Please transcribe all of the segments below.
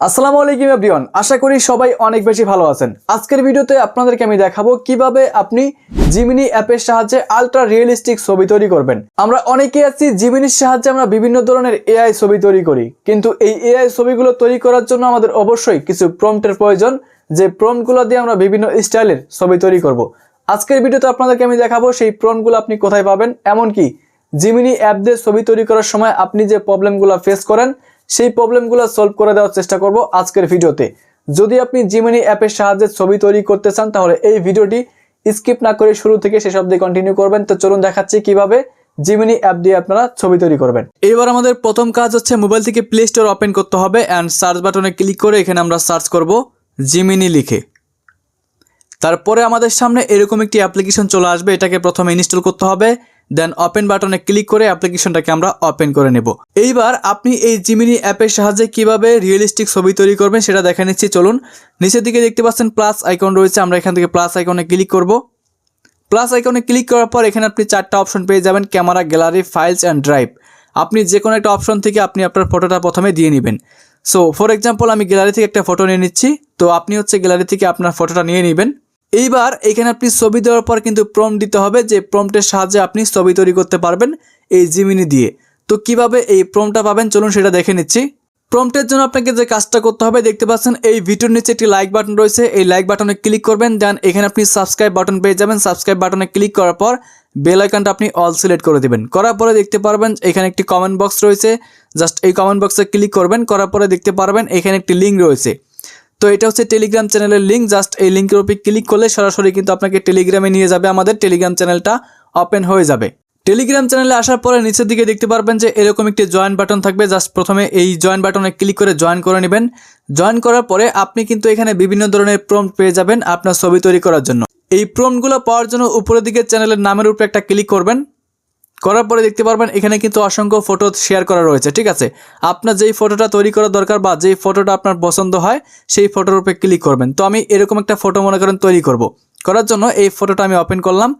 আসসালামু আলাইকুম এভরিওয়ান। আশা করি সবাই অনেক বেশি ভালো আছেন। আজকের ভিডিওতে আপনাদেরকে আমি দেখাবো কীভাবে আপনি জিমিনি অ্যাপের সাহায্যে আলট্রা রিয়েলিস্টিক ছবি তৈরি করবেন। আমরা অনেকেই আছি জিমিনির সাহায্যে আমরা বিভিন্ন ধরনের এআই ছবি তৈরি করি। কিন্তু এই এআই ছবিগুলো তৈরি করার জন্য আমাদের অবশ্যই কিছু প্রম্পটের প্রয়োজন। যে প্রম্পটগুলো দিয়ে আমরা বিভিন্ন স্টাইলের ছবি তৈরি করব। আজকের ভিডিওতে আপনাদেরকে আমি দেখাবো সেই প্রম্পটগুলো আপনি কোথায় পাবেন। এমনকি জিমিনি অ্যাপ দিয়ে ছবি তৈরি করার সময় আপনি যে প্রবলেমগুলো ফেস করেন সেই প্রবলেমগুলো সলভ করে দেওয়ার চেষ্টা করব আজকের ভিডিওতে। যদি আপনি জিমিনি অ্যাপের সাহায্যে ছবি তৈরি করতে চান, তাহলে এই ভিডিওটি স্কিপ না করে শুরু থেকে শেষ অবধি কন্টিনিউ করবেন। তো চলুন দেখাচ্ছি কীভাবে জিমিনি অ্যাপ দিয়ে আপনারা ছবি তৈরি করবেন। এবার আমাদের প্রথম কাজ হচ্ছে মোবাইল থেকে প্লে স্টোর ওপেন করতে হবে অ্যান্ড সার্চ বাটনে ক্লিক করে এখানে আমরা সার্চ করব জিমিনি লিখে। তারপরে আমাদের সামনে এরকম একটি অ্যাপ্লিকেশন চলে আসবে, এটাকে প্রথমে ইনস্টল করতে হবে। দেন ওপেন বাটনে ক্লিক করে অ্যাপ্লিকেশনটাকে আমরা ওপেন করে নেব। এইবার আপনি এই জিমিনি অ্যাপের সাহায্যে কীভাবে রিয়েলিস্টিক ছবি তৈরি করবেন সেটা দেখে নিচ্ছি। চলুন, নিচের দিকে দেখতে পাচ্ছেন প্লাস আইকন রয়েছে, আমরা এখান থেকে প্লাস আইকনে ক্লিক করব। প্লাস আইকনে ক্লিক করার পর এখানে আপনি চারটা অপশন পেয়ে যাবেন camera gallery files and drive আপনি যে কোনো একটা অপশন থেকে আপনি আপনার ফটোটা প্রথমে দিয়ে নেবেন। সো ফর এক্সাম্পল আমি গ্যালারি থেকে একটা ফটো নিয়ে নিচ্ছি। তো আপনি হচ্ছে গ্যালারি থেকে আপনার ফটোটা নিয়ে নেবেন। এইবার এখানে আপনি ছবি দেওয়ার পর কিন্তু প্রম দিতে হবে যে প্রম্পটের সাহায্যে আপনি ছবি তৈরি করতে পারবেন এই জিমিনি দিয়ে। তো কীভাবে এই প্রমটা পাবেন? চলুন সেটা দেখে নিচ্ছি। প্রম্পটের জন্য আপনাকে যে কাজটা করতে হবে, দেখতে পাচ্ছেন এই ভিডিওর নিচে একটি লাইক বাটন রয়েছে। এই লাইক বাটনে ক্লিক করবেন দেন এখানে আপনি সাবস্ক্রাইব বাটন পেয়ে যাবেন। সাবস্ক্রাইব বাটনে ক্লিক করার পর বেল আইকনটা আপনি অল সিলেক্ট করে দেবেন। করার পরে দেখতে পারবেন এখানে একটি কমেন্ট বক্স রয়েছে। জাস্ট এই কমেন্ট বক্সে ক্লিক করবেন। করার পরে দেখতে পারবেন এখানে একটি লিঙ্ক রয়েছে। তো এটা হচ্ছে টেলিগ্রাম চ্যানেলের লিঙ্ক জাস্ট এই লিঙ্কের উপরে ক্লিক করলে সরাসরি কিন্তু আপনাকে টেলিগ্রামে নিয়ে যাবে, আমাদের টেলিগ্রাম চ্যানেলটা ওপেন হয়ে যাবে। টেলিগ্রাম চ্যানেলে আসার পরে নিচের দিকে দেখতে পারবেন যে এরকম একটি জয়েন বাটন থাকবে জাস্ট প্রথমে এই জয়েন বাটনে ক্লিক করে জয়েন করে নেবেন। জয়েন করার পরে আপনি কিন্তু এখানে বিভিন্ন ধরনের প্রম্পট পেয়ে যাবেন আপনার ছবি তৈরি করার জন্য। এই প্রম্পটগুলো পাওয়ার জন্য উপরের দিকে চ্যানেলের নামের উপরে একটা ক্লিক করবেন। করার পরে দেখতে পারবেন এখানে কিন্তু অসংখ্য ফটো শেয়ার করা রয়েছে, ঠিক আছে? আপনার যেই ফটোটা তৈরি করা দরকার বা যেই ফটোটা আপনার পছন্দ হয়, সেই ফটোর উপরে ক্লিক করবেন। তো আমি এরকম একটা ফটো মনে করেন তৈরি করব। করার জন্য এই ফটোটা আমি ওপেন করলাম।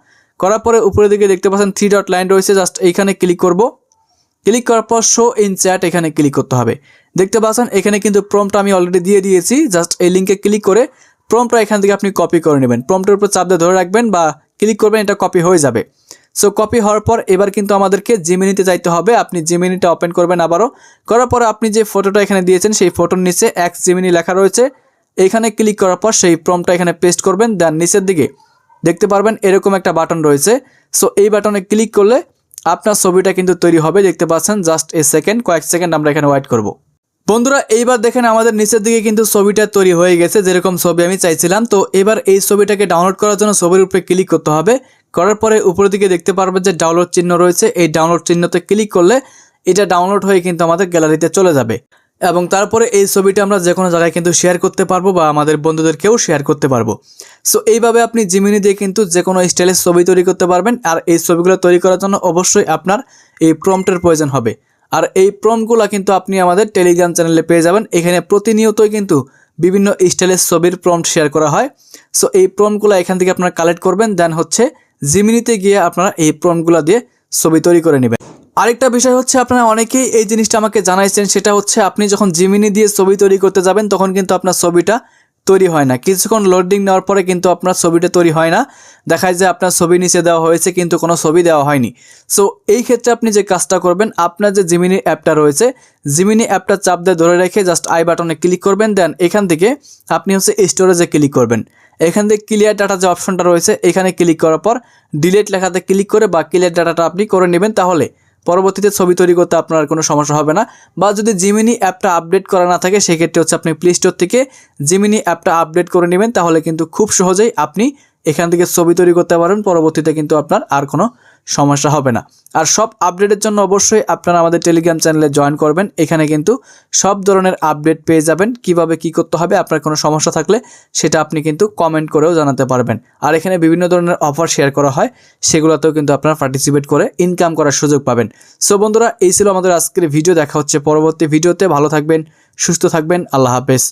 করার পরে উপরের দিকে দেখতে পাচ্ছেন থ্রি ডট লাইন রয়েছে জাস্ট এইখানে ক্লিক করব। ক্লিক করার পর শো ইন চ্যাট এখানে ক্লিক করতে হবে। দেখতে পাচ্ছেন এখানে কিন্তু প্রমটা আমি অলরেডি দিয়ে দিয়েছি জাস্ট এই লিঙ্কে ক্লিক করে প্রমটা এখান থেকে আপনি কপি করে নেবেন। প্রমটার উপর চাপ দিয়ে ধরে রাখবেন বা ক্লিক করবেন, এটা কপি হয়ে যাবে। সো কপি হওয়ার পর এবার কিন্তু আমাদেরকে জিমিনিতে যাইতে হবে। আপনি জিমিনিটা ওপেন করবেন আবারও। করার পর আপনি যে ফটোটা এখানে দিয়েছেন, সেই ফটোর নিচে এক্স জিমিনি লেখা রয়েছে। এখানে ক্লিক করার পর সেই প্রমটা এখানে পেস্ট করবেন দেন নিচের দিকে দেখতে পারবেন এরকম একটা বাটন রয়েছে। সো এই বাটনে ক্লিক করলে আপনার ছবিটা কিন্তু তৈরি হবে। দেখতে পাচ্ছেন জাস্ট এ সেকেন্ড কয়েক সেকেন্ড আমরা এখানে ওয়েট করব। বন্ধুরা, এইবার দেখেন আমাদের নিচের দিকে কিন্তু ছবিটা তৈরি হয়ে গেছে, যেরকম ছবি আমি চাইছিলাম। তো এবার এই ছবিটাকে ডাউনলোড করার জন্য ছবির উপরে ক্লিক করতে হবে। করার পরে উপরের দিকে দেখতে পারবেন যে ডাউনলোড চিহ্ন রয়েছে। এই ডাউনলোড চিহ্নতে ক্লিক করলে এটা ডাউনলোড হয়ে কিন্তু আমাদের গ্যালারিতে চলে যাবে। এবং তারপরে এই ছবিটা আমরা যে কোনো জায়গায় কিন্তু শেয়ার করতে পারব বা আমাদের বন্ধুদেরকেও শেয়ার করতে পারব। সো এইভাবে আপনি জিমিনি দিয়ে কিন্তু যে কোনো স্টাইলের ছবি তৈরি করতে পারবেন। আর এই ছবিগুলো তৈরি করার জন্য অবশ্যই আপনার এই প্রম্পটের প্রয়োজন হবে। আর এই প্রম্পটগুলো কিন্তু আপনি আমাদের টেলিগ্রাম চ্যানেলে পেয়ে যাবেন। এখানে প্রতিনিয়তই কিন্তু বিভিন্ন স্টাইলের ছবির প্রম্পট শেয়ার করা হয়। সো এই প্রম্পটগুলো এখান থেকে আপনারা কালেক্ট করবেন। দেন হচ্ছে জিমিনিতে গিয়ে আপনারা এই প্রম্পটগুলো দিয়ে ছবি তৈরি করে নেবেন। আরেকটা বিষয় হচ্ছে আপনারা অনেকেই এই জিনিসটা আমাকে জানাইছেন, সেটা হচ্ছে আপনি যখন জিমিনি দিয়ে ছবি তৈরি করতে যাবেন, তখন কিন্তু আপনার ছবিটা তৈরি হয় না। কিছুক্ষণ লোডিং নেওয়ার পরে কিন্তু আপনার ছবিটা তৈরি হয় না। দেখায় যে আপনার ছবি নিচে দেওয়া হয়েছে, কিন্তু কোনো ছবি দেওয়া হয়নি। সো এই ক্ষেত্রে আপনি যে কাজটা করবেন, আপনার যে জিমিনি অ্যাপটা রয়েছে জিমিনি অ্যাপটা চাপ দিয়ে ধরে রেখে জাস্ট আই বাটনে ক্লিক করবেন দেন এখান থেকে আপনি হচ্ছে স্টোরেজে ক্লিক করবেন। এখান থেকে ক্লিয়ার ডাটা যে অপশনটা রয়েছে, এখানে ক্লিক করার পর ডিলেট লেখাতে ক্লিক করে বা ক্লিয়ার ডাটাটা আপনি করে নেবেন তাহলে পরবর্তীতে ছবি তৈরি করতে আপনার কোনো সমস্যা হবে না। বা যদি জিমিনি অ্যাপটা আপডেট করা না থাকে, সেক্ষেত্রে হচ্ছে আপনি প্লে স্টোর থেকে জিমিনি অ্যাপটা আপডেট করে নেবেন, তাহলে কিন্তু খুব সহজেই আপনি এখান থেকে ছবি তৈরি করতে পারেন পরবর্তীতে কিন্তু আপনার আর কোনো সমস্যা হবে না। আর সব আপডেটের জন্য অবশ্যই আপনারা আমাদের টেলিগ্রাম চ্যানেলে জয়েন করবেন। এখানে কিন্তু সব ধরনের আপডেট পেয়ে যাবেন। কীভাবে কি করতে হবে, আপনার কোনো সমস্যা থাকলে সেটা আপনি কিন্তু কমেন্ট করেও জানাতে পারবেন। আর এখানে বিভিন্ন ধরনের অফার শেয়ার করা হয়, সেগুলোতেও কিন্তু আপনারা পার্টিসিপেট করে ইনকাম করার সুযোগ পাবেন। সো বন্ধুরা, এই ছিল আমাদের আজকের ভিডিও দেখা হচ্ছে পরবর্তী ভিডিওতে ভালো থাকবেন, সুস্থ থাকবেন। আল্লাহ হাফেজ।